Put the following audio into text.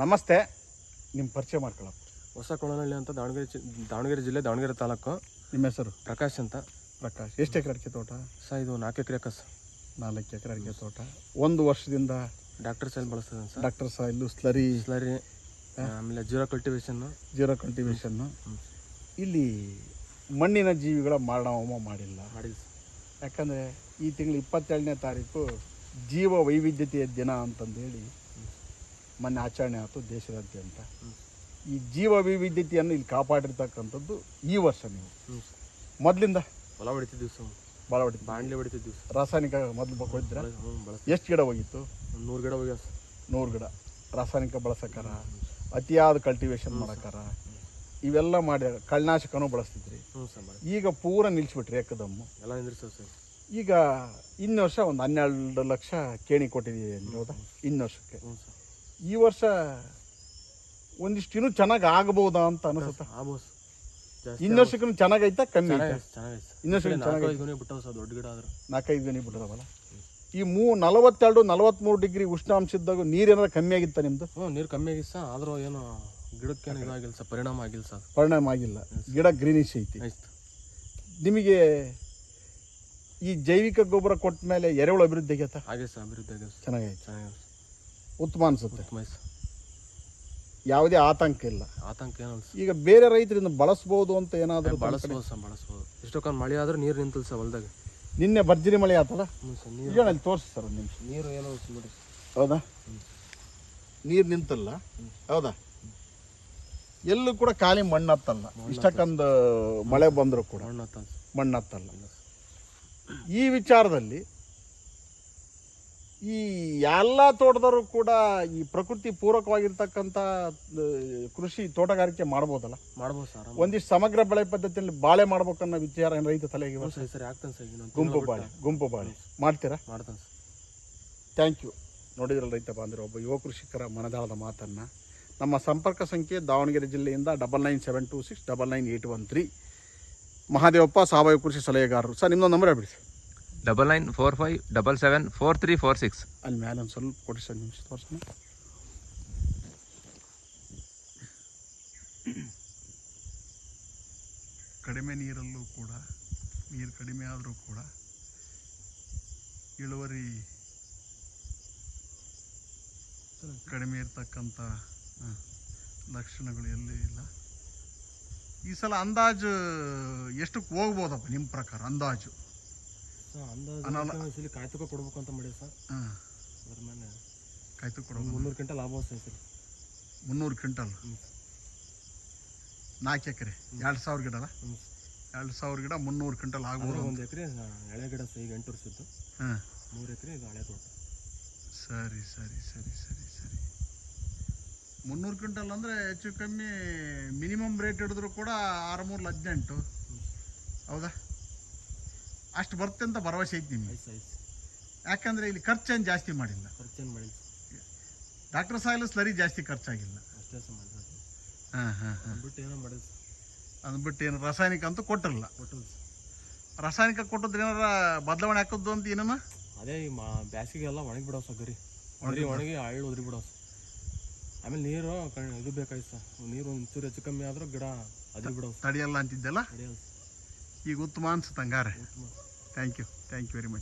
ನಮಸ್ತೆ ನಿಮ್ಮ ಪರಿಚಯ ಮಾಡ್ಕೊಳ್ಳಪ್ಪ ಹೊಸ ಕೊಳನಹಳ್ಳಿ ಅಂತ ದಾವಣಗೆರೆ ದಾವಣಗೆರೆ ಜಿಲ್ಲೆ ದಾವಣಗೆರೆ ತಾಲೂಕು. ನಿಮ್ಮ ಹೆಸರು? ಪ್ರಕಾಶ್ ಅಂತ. ಪ್ರಕಾಶ್ ಎಷ್ಟು ಎಕರೆ ಅಡಿಕೆ ತೋಟ? ಸರ್ ಇದು ನಾಲ್ಕು ಎಕರೆ ಕಸ. ನಾಲ್ಕು ಎಕರೆ ಅಡಿಕೆ ತೋಟ. ಒಂದು ವರ್ಷದಿಂದ ಡಾಕ್ಟರ್ ಸೈಲ್ ಬಳಸ್ತದೆ sir. Doctor soil slurry. Slurry ಆಮೇಲೆ ಜೀರೋ ಕಲ್ಟಿವೇಶನ್ನು ಜೀರೋ ಕಲ್ಟಿವೇಷನ್ನು ಇಲ್ಲಿ ಮಣ್ಣಿನ ಜೀವಿಗಳ ಮಾರಣಹೋಮ ಮಾಡಿಲ್ಲ. ಮಾಡಿಲ್ಲ ಸರ್. ಯಾಕಂದರೆ ಈ ತಿಂಗಳು ಇಪ್ಪತ್ತೇಳನೇ ತಾರೀಕು ಜೀವ ವೈವಿಧ್ಯತೆಯ ದಿನ ಅಂತಂದೇಳಿ ಮೊನ್ನೆ ಆಚರಣೆ ಆಯಿತು ದೇಶದಾದ್ಯಂತ ಈ ಜೀವ ವೈವಿಧ್ಯತೆಯನ್ನು ಇಲ್ಲಿ ಕಾಪಾಡಿರ್ತಕ್ಕಂಥದ್ದು ಈ ವರ್ಷ ನೀವು. ಮೊದಲಿಂದ? ಹೊಲ ಹೊಡಿತಿದ್ದೀವಿ ಸರ್ ಭಾಳ ಹೊಡಿತು ಬಾಂಡ್ಲಿ ಹೊಡಿತಿದ್ದೀವಿ ಸರ್. ರಾಸಾಯನಿಕ ಮೊದಲು ಬಳಸ್ ಎಷ್ಟು ಗಿಡ ಹೋಗಿತ್ತು? ನೂರು ಗಿಡ ಹೋಗ್ಯಾವ ಸರ್. ನೂರು ಗಿಡ. ರಾಸಾಯನಿಕ ಬಳಸಕ್ಕಾರ ಅತಿಯಾದ ಕಲ್ಟಿವೇಶನ್ ಮಾಡಕ್ಕಾರ ಇವೆಲ್ಲ ಮಾಡಿ ಕಳ್ಳನಾಶಕನೂ ಬಳಸ್ತಿದ್ರಿ? ಈಗ ಪೂರ ನಿಲ್ಲಿಸ್ಬಿಟ್ರಿ ಏಕದಮ್ಮು. ಎಲ್ಲ ನಿಂದ್ರಿಸ್ತೇವೆ ಸರ್ ಈಗ ಇನ್ನು ವರ್ಷ ಒಂದು ಹನ್ನೆರಡು ಲಕ್ಷ ಕೇಣಿ ಕೊಟ್ಟಿದ್ದೀವಿ ಹೌದಾ ಇನ್ನು ವರ್ಷಕ್ಕೆ. ಈ ವರ್ಷ ಒಂದಿಷ್ಟು ಇನ್ನೂ ಚೆನ್ನಾಗಿ ಆಗಬಹುದಾ ಅಂತ ಅನಿಸುತ್ತೆ. ಇನ್ನಷ್ಟು ಇನ್ನು ವರ್ಷಕ್ಕೂ ಚೆನ್ನಾಗೈತಾ? ಕಮ್ಮಿ ಐತಾ. ಚೆನ್ನಾಗೈತೆ. ಚೆನ್ನಾಗೈತೆ. ಸರ್ ಬಿಟ್ಟವು ದೊಡ್ಡ ಗಿಡ ಆದ್ರೆ. ನಾಲ್ಕೈದು ಗಣಿ ಬಿಡೋದವಲ್ಲ ಈ ಮೂ ನಲವತ್ತೆರಡು ನಲವತ್ತ್ಮೂರು ಡಿಗ್ರಿ ಉಷ್ಣಾಂಶ ಇದ್ದಾಗ ನೀರೇನಾರ ಕಮ್ಮಿ ಆಗಿತ್ತ ನಿಮ್ದು? ಹ್ಞೂ ನೀರು ಕಮ್ಮಿ ಆಗಿತ್ತು ಸರ್. ಆದರೂ ಏನು ಗಿಡಕ್ಕೆ ಇದಾಗಿಲ್ಲ ಸರ್. ಪರಿಣಾಮ ಆಗಿಲ್ಲ ಸರ್. ಪರಿಣಾಮ ಆಗಿಲ್ಲ. ಗಿಡ ಗ್ರೀನಿಶ್ ಐತಿ. ಆಯ್ತು. ನಿಮಗೆ ಈ ಜೈವಿಕ ಗೊಬ್ಬರ ಕೊಟ್ಟ ಮೇಲೆ ಎರೆಹುಳು ಅಭಿವೃದ್ಧಿ ಆಗೈತಾ ಹಾಗೆ ಸರ್ ಅಭಿವೃದ್ಧಿ ಆಗಿದೆ ಚೆನ್ನಾಗಿ ಚೆನ್ನಾಗೈತೆ. ಚೆನ್ನಾಗಿದೆ ಉತ್ತಮ ಅನ್ಸುತ್ತೆ. ಯಾವುದೇ ಆತಂಕ ಇಲ್ಲ. ಆತಂಕ ಏನು ಈಗ ಬೇರೆ ರೈತರಿಂದ ಬಳಸ್ಬೋದು ಅಂತ ಏನಾದರೂ ಬಳಸಬಹುದು ಸರ್ ಬಳಸ್ಬೋದು. ಮಳೆ ಆದರೂ ನೀರು ನಿಂತಲ್ಲ ಸರ್ ಹೊಲ್ದಾಗ. ನಿನ್ನೆ ಭರ್ಜರಿ ಮಳೆ ಆತಲ್ಲ? ಅಲ್ಲಿ ತೋರಿಸಿ ಸರ್ ಒಂದು ನಿಮಿಷ. ನೀರು ಏನೋ ನೋಡಿ ಹೌದಾ? ನೀರು ನಿಂತಲ್ಲ? ಹೌದಾ? ಎಲ್ಲೂ ಕೂಡ ಖಾಲಿ ಮಣ್ಣು ಹತ್ತಲ್ಲ ಇಷ್ಟಕ್ಕೊಂದು ಮಳೆ ಬಂದರೂ ಕೂಡ ಮಣ್ಣತ್ತಲ್ಲ ಹತ್ತ ಮಣ್ಣು ಹತ್ತಲ್ಲ ಈ ವಿಚಾರದಲ್ಲಿ ಈ ಎಲ್ಲ ತೋಟದವರು ಕೂಡ ಈ ಪ್ರಕೃತಿ ಪೂರಕವಾಗಿರ್ತಕ್ಕಂಥ ಕೃಷಿ ತೋಟಗಾರಿಕೆ ಮಾಡ್ಬೋದಲ್ಲ? ಮಾಡ್ಬೋದು ಸರ್ ಒಂದಿಷ್ಟು ಸಮಗ್ರ ಬೆಳೆ ಪದ್ಧತಿಯಲ್ಲಿ ಬಾಳೆ ಮಾಡ್ಬೇಕನ್ನೋ ವಿಚಾರ ಏನು ರೈತ ತಲೆಗೆ ಸರಿ ಸರಿ ಆಗ್ತಾನೆ ಸರ್ ಗುಂಪು ಬಾಳೆ ಗುಂಪು ಬಾಳೆ. ಮಾಡ್ತೀರಾ? ಮಾಡ್ತಾನೆ ಸರ್. Thank you. ನೋಡಿದ್ರಲ್ಲ ರೈತ ಬಾಂಧವರು ಒಬ್ಬ ಯುವ ಕೃಷಿಕರ ಮನದಾಳದ ಮಾತನ್ನು. ನಮ್ಮ ಸಂಪರ್ಕ ಸಂಖ್ಯೆ ದಾವಣಗೆರೆ ಜಿಲ್ಲೆಯಿಂದ double nine seven two six double nine eight one three. Mahadevappa ಸಾವಯವ ಕೃಷಿ ಸಲಹೆಗಾರರು. ಸರ್ ನಿಮ್ಮದೊಂದು ನಂಬರ್ ಹೇಳ್ಬಿಡಿ sir. Double nine four five double seven four three four six. ಅಲ್ಲಿ ಮೇಲೆ ಒಂದು ಸ್ವಲ್ಪ ಕೊಡಿ ಸರ್ ನಿಮಿಷ ತೋರಿಸೋಣ ಕಡಿಮೆ ನೀರಲ್ಲೂ ಕೂಡ ನೀರು ಕಡಿಮೆ ಆದರೂ ಕೂಡ ಇಳುವರಿ ಕಡಿಮೆ ಇರ್ತಕ್ಕಂಥ ಲಕ್ಷಣಗಳು ಎಲ್ಲೂ ಇಲ್ಲ. ಈ ಸಲ ಅಂದಾಜು ಎಷ್ಟಕ್ಕೆ ಹೋಗ್ಬೋದಪ್ಪ ನಿಮ್ಮ ಪ್ರಕಾರ ಅಂದಾಜು? ಸರ್. ಅಂದಾಜು ಕಾಯ್ತುಕ ಕೊಡ್ಬೇಕು ಅಂತ ಮಾಡಿ ಸರ್. ಹಾಂ. ಅದ್ರ ಮೇಲೆ ಕಾಯ್ತು ಕೊಡೋ ಒಂದು ಮುನ್ನೂರು ಕ್ವಿಂಟಲ್ ಲಾಭ ಸಲ ಮುನ್ನೂರು ಕ್ವಿಂಟಲ್? ನಾಲ್ಕು ಎಕರೆ ಎರಡು ಸಾವಿರ ಗಿಡ ಅಲ್ಲ? ಎರಡು ಸಾವಿರ ಗಿಡ ಮುನ್ನೂರು ಕ್ವಿಂಟಲ್ ಆಗ್ಬೋದು ಒಂದು ಎಕರೆ ಎಳೆ ಗಿಡ ಈಗ ಎಂಟು ವರ್ಷದ್ದು. ಹಾಂ. ಮೂರು ಎಕರೆ ಈಗ ಹಳೆ ತೋಟ. ಸರಿ ಸರಿ ಸರಿ ಸರಿ ಸರಿ. ಮುನ್ನೂರು ಕ್ವಿಂಟಲ್ ಅಂದರೆ ಹೆಚ್ಚು ಕಮ್ಮಿ ಮಿನಿಮಮ್ ರೇಟ್ ಹಿಡಿದ್ರು ಕೂಡ ಆರು ಮೂರು ಹದಿನೆಂಟು ಹೌದಾ? ಅಷ್ಟು ಬರುತ್ತೆ ಅಂತ ಭರವಸೆ ಐತೆ ನಿಮಗೆ ಯಾಕಂದರೆ ಇಲ್ಲಿ ಖರ್ಚೇನು ಜಾಸ್ತಿ ಮಾಡಿಲ್ಲ. ಖರ್ಚೇನು ಮಾಡಿಲ್ಲ. ಡಾಕ್ಟರ್ ಸಾಯಿಲ್ ಸ್ಲರಿ ಜಾಸ್ತಿ ಖರ್ಚಾಗಿಲ್ಲ. ಅಷ್ಟೇ ಹಾಂ ಹಾಂ ಹಾಂ. ಬಿಟ್ಟು ಏನೋ ಮಾಡಿಲ್ಲ ಅಂದ್ಬಿಟ್ಟು ಏನು ರಾಸಾಯನಿಕ ಅಂತೂ ಕೊಟ್ಟಿರಲ್ಲ. ಕೊಟ್ಟಲ್ಲ ರಾಸಾಯನಿಕ ಕೊಟ್ಟದ್ರೆ ಏನಾರ ಬದಲಾವಣೆ ಹಾಕೋದು ಅಂತ ಏನಮ್ಮ ಅದೇ ಈ ಮಾ ಬ್ಯಾಸಿಗೆಲ್ಲ ಒಣಗಿ ಬಿಡೋ ಸರ್ ಗರಿ. ಗರಿ ಒಣಗಿ ಹಳ್ಳಿ ಉದ್ರಿ ಬಿಡೋ ಆಮೇಲೆ ನೀರು ಕಣ್ ಇದು ಬೇಕಾಯ್ತು ಸರ್. ನೀರು ಒಂಚೂರು ಹೆಚ್ಚು ಕಮ್ಮಿ ಆದರೂ ಗಿಡ ಅದ್ರಿ ಬಿಡೋ ತಡಿಯಲ್ಲ ಅಂತಿದ್ದೆಲ್ಲ? ತಡಿಯಲ್ಲ ಈಗ ಉತ್ತಮ ಅನ್ಸುತ್ತೆ ಹಂಗಾರೆ. Thank you thank you very much